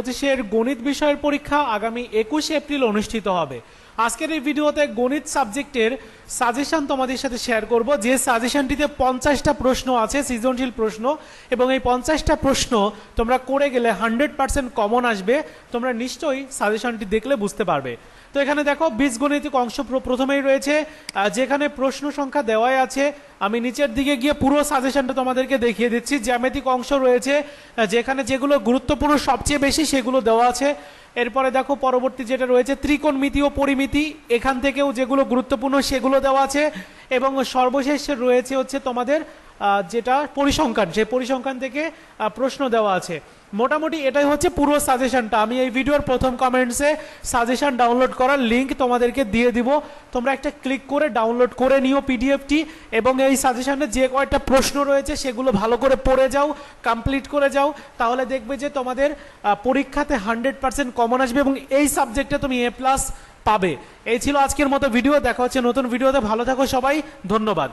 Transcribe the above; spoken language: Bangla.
পঁচিশের গণিত বিষয়ের পরীক্ষা আগামী একুশে এপ্রিল অনুষ্ঠিত হবে। আজকের এই ভিডিওতে গণিত সাবজেক্টের সাজেশন তোমাদের সাথে শেয়ার করব। যে সাজেশনটিতে পঞ্চাশটা প্রশ্ন আছে, সৃজনশীল প্রশ্ন, এবং এই পঞ্চাশটা প্রশ্ন তোমরা করে গেলে হান্ড্রেড পার্সেন্ট কমন আসবে। তোমরা নিশ্চয়ই সাজেশনটি দেখলে বুঝতে পারবে। তো এখানে দেখো, বীজগণিতিক অংশ প্র- প্রথমেই রয়েছে। যেখানে প্রশ্ন সংখ্যা দেওয়াই আছে, আমি নিচের দিকে গিয়ে পুরো সাজেশনটা তোমাদেরকে দেখিয়ে দিচ্ছি। জ্যামিতিক অংশ রয়েছে যেখানে যেগুলো গুরুত্বপূর্ণ সবচেয়ে বেশি সেগুলো দেওয়া আছে। এরপরে দেখো পরবর্তী যেটা রয়েছে, ত্রিকোণমিতি ও পরিমিতি। এখান থেকেও যেগুলো গুরুত্বপূর্ণ সেগুলো দেওয়া আছে। এবং সর্বশেষ রয়েছে হচ্ছে তোমাদের যেটা পরিসংখ্যান সেই পরিসংখ্যান থেকে প্রশ্ন দেওয়া আছে। মোটামুটি এটাই হচ্ছে পুরো সাজেশনটা। আমি এই ভিডিওর প্রথম কমেন্টসে সাজেশন ডাউনলোড করার লিঙ্ক তোমাদেরকে দিয়ে দিব। তোমরা একটা ক্লিক করে ডাউনলোড করে নিও পিডিএফটি এবং এই সাজেশনে যে কয়েকটা প্রশ্ন রয়েছে সেগুলো ভালো করে পড়ে যাও কমপ্লিট করে যাও। তাহলে দেখবে যে তোমাদের পরীক্ষাতে হান্ড্রেড পার্সেন্ট কমন আসবে এবং এই সাবজেক্টে তুমি এ প্লাস পাবে। এই ছিল আজকের মতো ভিডিও দেখা হচ্ছে নতুন ভিডিওতে ভালো থাকো সবাই। ধন্যবাদ।